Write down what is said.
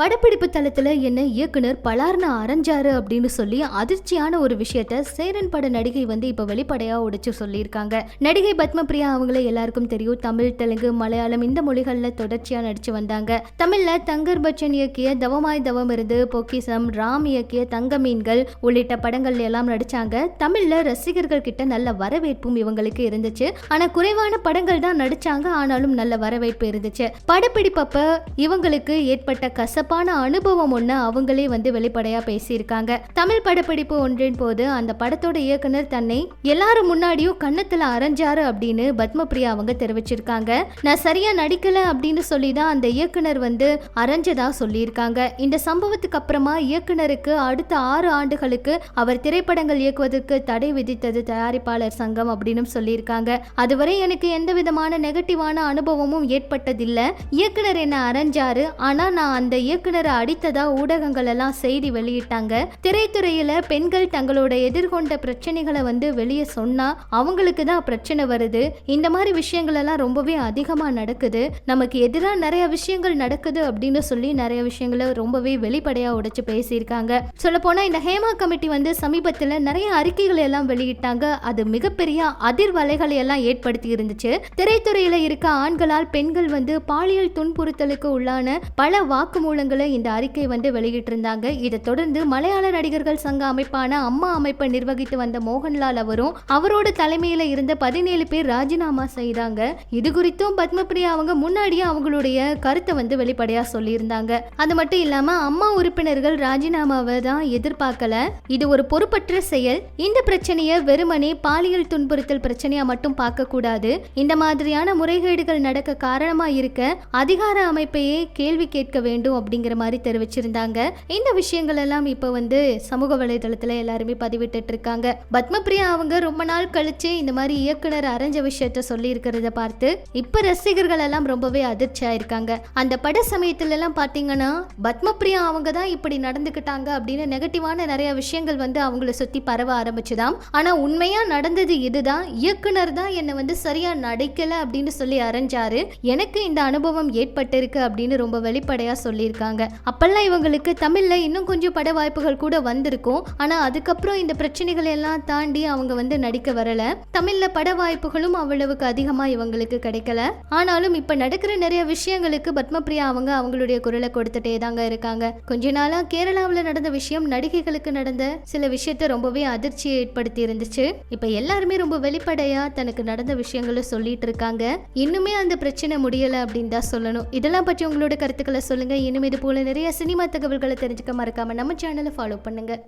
படப்பிடிப்பு தளத்தில் என்ன இயக்குனர் பலார்னு அரைஞ்சாரு அப்படின்னு சொல்லி அதிர்ச்சியான ஒரு விஷயத்த சேரன் பட நடிகை வந்து இப்போ வெளிப்படையாக உடைச்சு சொல்லியிருக்காங்க. நடிகை பத்மபிரியா அவங்கள எல்லாருக்கும் தெரியும். தமிழ் தெலுங்கு மலையாளம் இந்த மொழிகளில் தொடர்ச்சியாக நடிச்சு வந்தாங்க. தமிழில் தங்கர் பச்சன் இயக்கிய தவமாய் தவம் இருந்து பொக்கிசம் ராம் இயக்கிய தங்க மீன்கள் உள்ளிட்ட படங்கள்ல எல்லாம் நடிச்சாங்க. தமிழ்ல ரசிகர்கள் கிட்ட நல்ல வரவேற்பும் இவங்களுக்கு இருந்துச்சு. ஆனால் குறைவான படங்கள் தான் நடிச்சாங்க. ஆனாலும் நல்ல வரவேற்பு இருந்துச்சு. படப்பிடிப்பப்ப இவங்களுக்கு ஏற்பட்ட கசப்பான அனுபவம் ஒன்று அவங்களே வந்து வெளிப்படையாக பேசியிருக்காங்க. தமிழ் படப்பிடிப்பு ஒன்றின் போது அந்த படத்தோட இயக்குனர் தன்னை எல்லாரும் முன்னாடியும் கன்னத்தில் அரைஞ்சாரு அப்படின்னு பத்மபிரியா அவங்க தெரிவிச்சிருக்காங்க. நான் சரியா நடிக்கல அப்படின்னு சொல்லி தான் அந்த இயக்குனர் வந்து அரைஞ்சதா சொல்லியிருக்காங்க. இந்த சம்பவத்துக்கு அப்புறமா இயக்குனருக்கு அடுத்த ஆறு ஆண்டுகளுக்கு அவர் திரைப்படங்கள் இயக்குவதற்கு தடை விதித்தது தயாரிப்பாளர் சங்கம் அப்படின்னு சொல்லியிருக்காங்க. அதுவரை எனக்கு எந்த விதமான நெகட்டிவான அனுபவமும் ஏற்பட்டதில்லை. இயக்குனர் என்ன அரைஞ்சாரு. ஆனா நான் அந்த இயக்குனரை அடித்ததா ஊடகங்கள் எல்லாம் செய்தி வெளியிட்டாங்க. திரைத்துறையில பெண்கள் தங்களோட எதிர்கொண்ட பிரச்சனைகளை வந்து வெளியே சொன்னா அவங்களுக்கு தான் பிரச்சனை வருது. இந்த மாதிரி விஷயங்கள் எல்லாம் ரொம்பவே அதிகமா நடக்குது. நமக்கு எதிராக நிறைய விஷயங்கள் நடக்குது அப்படின்னு சொல்லி நிறைய விஷயங்களை ரொம்பவே வெளிப்படையா உடைச்சு பேசியிருக்காங்க. சொல்ல போனா இந்த ஹேமா கமிட்டி வந்து சமீபத்துல நிறைய அறிக்கைகளை எல்லாம் வெளியிட்டாங்க. அது மிகப்பெரிய அதிர்வலைகளை எல்லாம் ஏற்படுத்தி இருந்துச்சு. திரைத்துறையில இருக்க ஆண்களால் பெண்கள் வந்து பாலியல் துன்புறுத்தலுக்கு உள்ளான பல வாக்குமூலங்கள் இந்த அறிக்கை வந்து வெளியிட்டிருந்தாங்க. இதை தொடர்ந்து மலையாள நடிகர்கள் சங்க அமைப்பான அம்மா அமைப்பை நிர்வகித்து வந்த மோகன்லால் அவரும் அவரோட தலைமையில இருந்த பதினேழு பேர் ராஜினாமா செய்தாங்க. இது குறித்தும் பத்மபிரியா அவங்க முன்னாடியே அவங்களுடைய கருத்தை வந்து வெளிப்படையா சொல்லியிருந்தாங்க. அது மட்டும் இல்லாம அம்மா உறுப்பினர்கள் ராஜினாமாவை தான் எதிர்பார்க்கல. இது ஒரு பொறுப்பற்ற செயல். இந்த பிரச்சனையை வெறுமனே பாலியல் துன்புறுத்தல் பிரச்சனையா மட்டும் பார்க்க கூடாது. இந்த மாதிரியான முறைகேடுகள் நடக்க காரணமா இருக்க அதிகார அமைப்பையே கேள்வி கேட்க வேண்டும் அப்படிங்கிற மாதிரி தெரிவிச்சிருந்தாங்க. இந்த விஷயங்கள் எல்லாம் இப்போ வந்து சமூக வலைதளத்தில் எல்லாருமே பதிவிட்டு இருக்காங்க. பத்மபிரியா அவங்க ரொம்ப நாள் கழிச்சு இந்த மாதிரி இயக்குனர் அரைஞ்ச விஷயத்த சொல்லி இருக்கிறத பார்த்து இப்ப ரசிகர்கள் எல்லாம் ரொம்பவே அதிர்ச்சியா இருக்காங்க அந்த பட சமயத்துல எல்லாம் பாத்தீங்கன்னா பத்மபிரியா அவங்க தான் இப்படி நடந்துக்கிட்டாங்க அப்படின்னு நெகட்டிவான நிறைய விஷயங்கள் வந்து அவங்கள சுத்தி பரவ ஆரம்பிச்சுதாம். ஆனா உண்மையா நடந்தது இதுதான். இயக்குனர் தான் என்னை வந்து சரியா நடிக்கல அப்படின்னு சொல்லி அரைஞ்சாரு. எனக்கு இந்த அனுபவம் ஏற்பட்டிருக்கு அப்படின்னு ரொம்ப வெளிப்படையா சொல்லியிருக்காங்க. அப்பெல்லாம் இவங்களுக்கு தமிழ்ல இன்னும் கொஞ்சம் பட வாய்ப்புகள் கூட வந்திருக்கும். ஆனால் அதுக்கப்புறம் இந்த பிரச்சனைகள் எல்லாம் தாண்டி அவங்க வந்து நடிக்க வரல. தமிழ்ல பட வாய்ப்புகளும் அவ்வளவுக்கு அதிகமா இவங்களுக்கு கிடைக்கல. ஆனாலும் இப்ப நடக்கிற நிறைய விஷயங்களுக்கு பத்மபிரியா அவங்க அவங்களுடைய குரலை கொடுத்துட்டே தாங்க இருக்காங்க. கொஞ்ச நாளா கேரளாவுல நடந்த விஷயம் நடிகைகளுக்கு நடந்த சில விஷயத்த ரொம்பவே அதிர்ச்சியை ஏற்படுத்தி இருந்துச்சு. இப்போ எல்லாருமே ரொம்ப வெளிப்படையாக தனக்கு நடந்த விஷயங்களை சொல்லிட்டு இருக்காங்க. இன்னுமே அந்த பிரச்சனை முடியலை அப்படின்னு தான் சொல்லணும். இதெல்லாம் பற்றி உங்களோட கருத்துக்களை சொல்லுங்க. இன்னும் இது போல நிறைய சினிமா தகவல்களை தெரிஞ்சுக்க மறக்காம நம்ம சேனலை ஃபாலோ பண்ணுங்க.